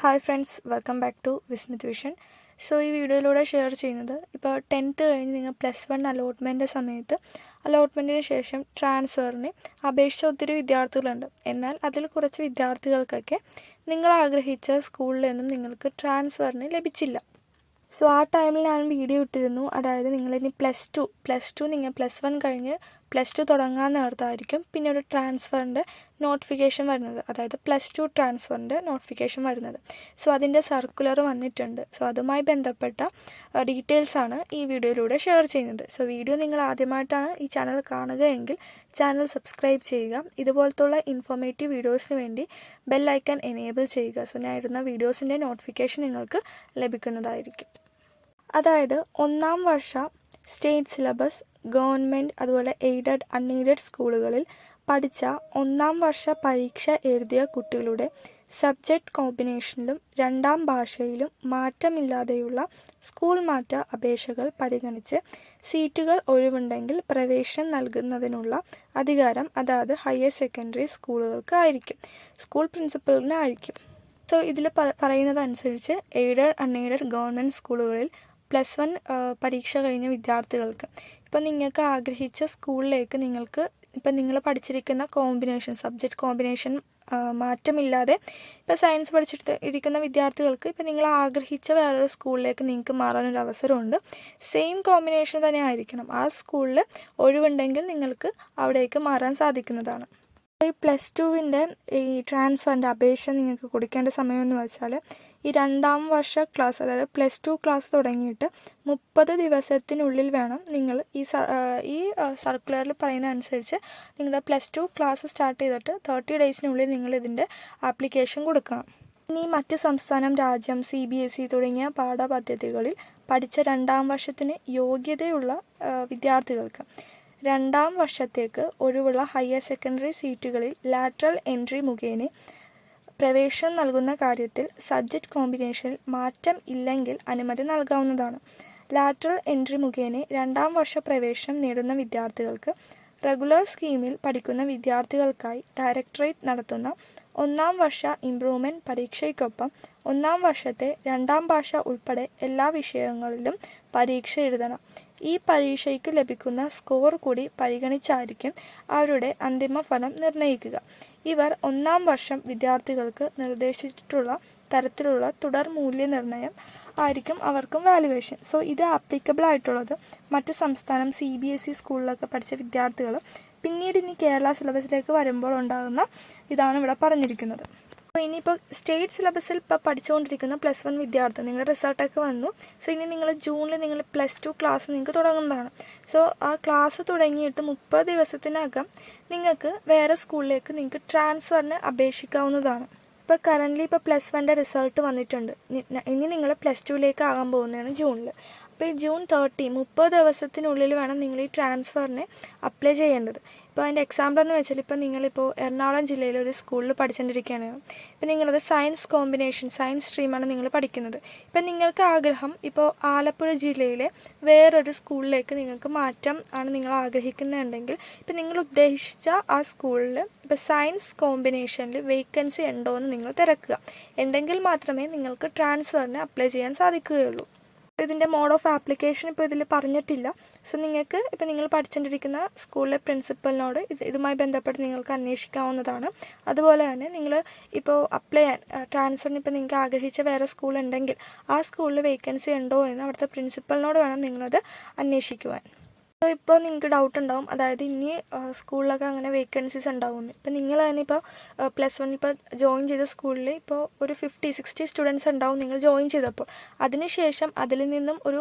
Hi friends welcome back to Vismith vision so ഈ വീഡിയോയിലൂടെ share ചെയ്യുന്നത് ഇപ്പോൾ ടെൻത്ത് കഴിഞ്ഞ് നിങ്ങൾ പ്ലസ് വൺ അലോട്ട്മെന്റ് സമയത്ത് അലോട്ട്മെന്റിന് ശേഷം ട്രാൻസ്ഫറിന് അപേക്ഷിച്ച ഒത്തിരി വിദ്യാർത്ഥികളുണ്ട്. എന്നാൽ അതിൽ കുറച്ച് വിദ്യാർത്ഥികൾക്കൊക്കെ നിങ്ങൾ ആഗ്രഹിച്ച സ്കൂളിൽ നിന്നും നിങ്ങൾക്ക് ട്രാൻസ്ഫറിന് ലഭിച്ചില്ല. സോ ആ ടൈമിൽ ഞാൻ വീഡിയോ ഇട്ടിരുന്നു. അതായത് നിങ്ങളിനി പ്ലസ് ടു പ്ലസ് ടു നിങ്ങൾ പ്ലസ് വൺ കഴിഞ്ഞ് പ്ലസ് ടു തുടങ്ങാൻ നേരത്തായിരിക്കും പിന്നെ ഒരു ട്രാൻസ്ഫറിന്റെ നോട്ടിഫിക്കേഷൻ വരുന്നത്. അതായത് പ്ലസ് ടു ട്രാൻസ്ഫറിന്റെ നോട്ടിഫിക്കേഷൻ വരുന്നത്. സോ അതിന്റെ സർക്കുലർ വന്നിട്ടുണ്ട്. സോ അതുമായി ബന്ധപ്പെട്ട ഡീറ്റെയിൽസാണ് ഈ വീഡിയോയിലൂടെ ഷെയർ ചെയ്യുന്നത്. സോ വീഡിയോ നിങ്ങൾ ആദ്യമായിട്ടാണ് ഈ ചാനൽ കാണുകയെങ്കിൽ ചാനൽ സബ്സ്ക്രൈബ് ചെയ്യുക. ഇതുപോലത്തുള്ള ഇൻഫോർമേറ്റീവ് വീഡിയോസിന് വേണ്ടി ബെൽ ഐക്കൺ എനേബിൾ ചെയ്യുക. സോ ഞാൻ ഇടുന്ന വീഡിയോസിന്റെ നോട്ടിഫിക്കേഷൻ നിങ്ങൾക്ക് ലഭിക്കുന്നതായിരിക്കും. അതായത് ഒന്നാം വർഷ സ്റ്റേറ്റ് സിലബസ് ഗവൺമെന്റ് അതുപോലെ എയ്ഡഡ് അൺഎയ്ഡഡ് സ്കൂളുകളിൽ പഠിച്ച ഒന്നാം വർഷ പരീക്ഷ എഴുതിയ കുട്ടികളുടെ സബ്ജക്റ്റ് കോമ്പിനേഷനിലും രണ്ടാം ഭാഷയിലും മാറ്റമില്ലാതെയുള്ള സ്കൂൾ മാറ്റ അപേക്ഷകൾ പരിഗണിച്ച് സീറ്റുകൾ ഒഴിവുണ്ടെങ്കിൽ പ്രവേശനം നൽകുന്നതിനുള്ള അധികാരം അതായത് ഹയർ സെക്കൻഡറി സ്കൂളുകൾക്ക് ആയിരിക്കും. സ്കൂൾ പ്രിൻസിപ്പലിനായിരിക്കും സോ ഇതിൽ പറയുന്നതനുസരിച്ച് എയ്ഡഡ് അൺഎയ്ഡഡ് ഗവൺമെന്റ് സ്കൂളുകളിൽ പ്ലസ് വൺ പരീക്ഷ കഴിഞ്ഞ വിദ്യാർത്ഥികൾക്ക് ഇപ്പം നിങ്ങൾക്ക് ആഗ്രഹിച്ച സ്കൂളിലേക്ക് നിങ്ങൾക്ക് ഇപ്പം നിങ്ങൾ പഠിച്ചിരിക്കുന്ന കോമ്പിനേഷൻ സബ്ജക്റ്റ് കോമ്പിനേഷൻ മാറ്റമില്ലാതെ ഇപ്പോൾ സയൻസ് പഠിച്ചിട്ട് ഇരിക്കുന്ന വിദ്യാർത്ഥികൾക്ക് ഇപ്പം നിങ്ങൾ ആഗ്രഹിച്ച വേറൊരു സ്കൂളിലേക്ക് നിങ്ങൾക്ക് മാറാനൊരു അവസരമുണ്ട്. സെയിം കോമ്പിനേഷൻ തന്നെ ആയിരിക്കണം ആ സ്കൂളിൽ ഒഴിവുണ്ടെങ്കിൽ നിങ്ങൾക്ക് അവിടേക്ക് മാറാൻ സാധിക്കുന്നതാണ്. ഈ പ്ലസ് ടുവിന്റെ ഈ ട്രാൻസ്ഫറിന്റെ അപേക്ഷ നിങ്ങൾക്ക് കൊടുക്കേണ്ട സമയമെന്ന് വെച്ചാൽ ഈ രണ്ടാം വർഷ ക്ലാസ് അതായത് പ്ലസ് ടു ക്ലാസ് തുടങ്ങിയിട്ട് മുപ്പത് ദിവസത്തിനുള്ളിൽ വേണം നിങ്ങൾ ഈ ഈ സർക്കുലറിൽ പറയുന്ന അനുസരിച്ച് നിങ്ങളുടെ പ്ലസ് ടു ക്ലാസ് സ്റ്റാർട്ട് ചെയ്തിട്ട് തേർട്ടി ഡേയ്സിനുള്ളിൽ നിങ്ങൾ ഇതിന്റെ ആപ്ലിക്കേഷൻ കൊടുക്കണം. ഇനി മറ്റ് സംസ്ഥാനം രാജ്യം സി ബി എസ് ഇ തുടങ്ങിയ പാഠപദ്ധതികളിൽ പഠിച്ച രണ്ടാം വർഷത്തിന് യോഗ്യതയുള്ള വിദ്യാർത്ഥികൾക്ക് രണ്ടാം വർഷത്തേക്ക് ഒഴിവുള്ള ഹയർ സെക്കൻഡറി സീറ്റുകളിൽ ലാറ്ററൽ എൻട്രി മുഖേന പ്രവേശനം നൽകുന്ന കാര്യത്തിൽ സബ്ജക്റ്റ് കോമ്പിനേഷനിൽ മാറ്റം ഇല്ലെങ്കിൽ അനുമതി നൽകാവുന്നതാണ്. ലാറ്ററൽ എൻട്രി മുഖേന രണ്ടാം വർഷ പ്രവേശനം നേടുന്ന വിദ്യാർത്ഥികൾക്ക് റെഗുലർ സ്കീമിൽ പഠിക്കുന്ന വിദ്യാർത്ഥികൾക്കായി ഡയറക്ടറേറ്റ് നടത്തുന്ന ഒന്നാം വർഷ ഇംപ്രൂവ്മെന്റ് പരീക്ഷയ്ക്കൊപ്പം ഒന്നാം വർഷത്തെ രണ്ടാം ഭാഷ ഉൾപ്പെടെ എല്ലാ വിഷയങ്ങളിലും പരീക്ഷ എഴുതണം. ഈ പരീക്ഷയ്ക്ക് ലഭിക്കുന്ന സ്കോർ കൂടി പരിഗണിച്ചായിരിക്കും അവരുടെ അന്തിമ ഫലം നിർണയിക്കുക. ഇവർ ഒന്നാം വർഷം വിദ്യാർത്ഥികൾക്ക് നിർദ്ദേശിച്ചിട്ടുള്ള തരത്തിലുള്ള തുടർ മൂല്യനിർണയം ആയിരിക്കും അവർക്കും വാലുവേഷൻ സോ ഇത് ആപ്ലിക്കബിൾ ആയിട്ടുള്ളത് മറ്റ് സംസ്ഥാനം സി ബി എസ് ഇ സ്കൂളിലൊക്കെ പഠിച്ച വിദ്യാർത്ഥികൾ പിന്നീട് ഇനി കേരള സിലബസിലേക്ക് വരുമ്പോൾ ഉണ്ടാകുന്ന ഇതാണ് ഇവിടെ പറഞ്ഞിരിക്കുന്നത്. അപ്പോൾ ഇനിയിപ്പോൾ സ്റ്റേറ്റ് സിലബസിൽ ഇപ്പോൾ പഠിച്ചുകൊണ്ടിരിക്കുന്ന പ്ലസ് വൺ വിദ്യാർത്ഥി നിങ്ങളുടെ റിസൾട്ടൊക്കെ വന്നു. സോ ഇനി നിങ്ങൾ ജൂണിൽ നിങ്ങൾ പ്ലസ് ടു ക്ലാസ് നിങ്ങൾക്ക് തുടങ്ങുന്നതാണ്. സോ ആ ക്ലാസ് തുടങ്ങിയിട്ട് മുപ്പത് ദിവസത്തിനകം നിങ്ങൾക്ക് വേറെ സ്കൂളിലേക്ക് നിങ്ങൾക്ക് ട്രാൻസ്ഫറിന് അപേക്ഷിക്കാവുന്നതാണ്. ഇപ്പോൾ കറന്റ്ലി ഇപ്പോൾ പ്ലസ് വണ്ണിന്റെ റിസൾട്ട് വന്നിട്ടുണ്ട്. ഇനി നിങ്ങൾ പ്ലസ് ടുവിലേക്ക് ആകാൻ പോകുന്നതാണ് ജൂണിൽ. അപ്പോൾ ജൂൺ തേർട്ടി മുപ്പത് ദിവസത്തിനുള്ളിൽ വേണം നിങ്ങൾ ഈ ട്രാൻസ്ഫറിന് അപ്ലൈ ചെയ്യേണ്ടത്. ഇപ്പോൾ അതിന്റെ എക്സാമ്പിൾ എന്ന് വെച്ചാൽ ഇപ്പോൾ നിങ്ങളിപ്പോൾ എറണാകുളം ജില്ലയിലെ ഒരു സ്കൂളിൽ പഠിച്ചുകൊണ്ടിരിക്കുകയാണ് ഇപ്പോൾ നിങ്ങളത് സയൻസ് കോമ്പിനേഷൻ സയൻസ് സ്ട്രീമാണ് നിങ്ങൾ പഠിക്കുന്നത്. ഇപ്പം നിങ്ങൾക്ക് ആഗ്രഹം ഇപ്പോൾ ആലപ്പുഴ ജില്ലയിലെ വേറൊരു സ്കൂളിലേക്ക് നിങ്ങൾക്ക് മാറ്റം ആണ് നിങ്ങൾ ആഗ്രഹിക്കുന്നുണ്ടെങ്കിൽ ഇപ്പം നിങ്ങൾ ഉദ്ദേശിച്ച ആ സ്കൂളിൽ ഇപ്പോൾ സയൻസ് കോമ്പിനേഷനിൽ വേക്കൻസി ഉണ്ടോ എന്ന് നിങ്ങൾ തിരക്കുക. ഉണ്ടെങ്കിൽ മാത്രമേ നിങ്ങൾക്ക് ട്രാൻസ്ഫറിന് അപ്ലൈ ചെയ്യാൻ സാധിക്കുകയുള്ളൂ. ഇതിന്റെ മോഡ് ഓഫ് ആപ്ലിക്കേഷൻ ഇപ്പോൾ ഇതിൽ പറഞ്ഞിട്ടില്ല. സോ നിങ്ങൾക്ക് ഇപ്പോൾ നിങ്ങൾ പഠിച്ചുകൊണ്ടിരിക്കുന്ന സ്കൂളിലെ പ്രിൻസിപ്പലിനോട് ഇത് ഇതുമായി ബന്ധപ്പെട്ട് നിങ്ങൾക്ക് അന്വേഷിക്കാവുന്നതാണ്. അതുപോലെ തന്നെ നിങ്ങൾ ഇപ്പോൾ അപ്ലൈ ചെയ്യാൻ ട്രാൻസ്ഫറിന് ഇപ്പോൾ നിങ്ങൾക്ക് ആഗ്രഹിച്ച വേറെ സ്കൂൾ ഉണ്ടെങ്കിൽ ആ സ്കൂളിൽ വേക്കൻസി ഉണ്ടോ എന്ന് അവിടുത്തെ പ്രിൻസിപ്പലിനോട് വേണം നിങ്ങളത് അന്വേഷിക്കുവാൻ. ഇപ്പോൾ നിങ്ങൾക്ക് ഡൗട്ട് ഉണ്ടാവും. അതായത് ഇനി സ്കൂളിലൊക്കെ അങ്ങനെ വേക്കൻസീസ് ഉണ്ടാവുമെന്ന് ഇപ്പം നിങ്ങൾ തന്നെ ഇപ്പോൾ പ്ലസ് വൺ ഇപ്പോൾ ജോയിൻ ചെയ്ത സ്കൂളിൽ ഇപ്പോൾ ഒരു ഫിഫ്റ്റി സിക്സ്റ്റി സ്റ്റുഡൻസ് ഉണ്ടാവും നിങ്ങൾ ജോയിൻ ചെയ്തപ്പോൾ അതിനുശേഷം അതിൽ നിന്നും ഒരു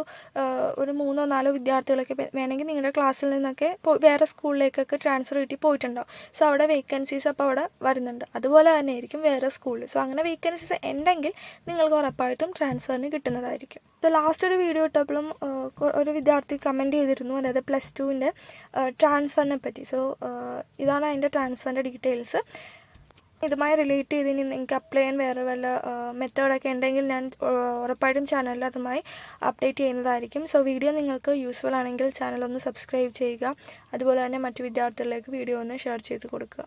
ഒരു മൂന്നോ നാലോ വിദ്യാർത്ഥികളൊക്കെ വേണമെങ്കിൽ നിങ്ങളുടെ ക്ലാസ്സിൽ നിന്നൊക്കെ വേറെ സ്കൂളിലേക്കൊക്കെ ട്രാൻസ്ഫർ കിട്ടി പോയിട്ടുണ്ടാവും. സോ അവിടെ വേക്കൻസീസ് അപ്പോൾ അവിടെ വരുന്നുണ്ട്. അതുപോലെ തന്നെ ആയിരിക്കും വേറെ സ്കൂളിൽ സോ അങ്ങനെ വേക്കൻസീസ് ഉണ്ടെങ്കിൽ നിങ്ങൾക്ക് ഉറപ്പായിട്ടും ട്രാൻസ്ഫറിന് കിട്ടുന്നതായിരിക്കും. സോ ലാസ്റ്റ് ഒരു വീഡിയോ ഇട്ടപ്പോഴും ഒരു വിദ്യാർത്ഥി കമന്റ് ചെയ്തിരുന്നു. അതായത് പ്ലസ് ടുവിന്റെ ട്രാൻസ്ഫറിനെ പറ്റി. സോ ഇതാണ് അതിന്റെ ട്രാൻസ്ഫറിന്റെ ഡീറ്റെയിൽസ് ഇതുമായി റിലേറ്റ് ചെയ്ത് ഇനി നിങ്ങൾക്ക് അപ്ലൈ ചെയ്യാൻ വേറെ വല്ല മെത്തേഡൊക്കെ ഉണ്ടെങ്കിൽ ഞാൻ ഉറപ്പായിട്ടും ചാനലിൽ അതുമായി അപ്ഡേറ്റ് ചെയ്യുന്നതായിരിക്കും. സോ വീഡിയോ നിങ്ങൾക്ക് യൂസ്ഫുൾ ആണെങ്കിൽ ചാനൽ ഒന്ന് സബ്സ്ക്രൈബ് ചെയ്യുക. അതുപോലെ തന്നെ മറ്റു വിദ്യാർത്ഥികളിലേക്ക് വീഡിയോ ഒന്ന് ഷെയർ ചെയ്ത് കൊടുക്കുക.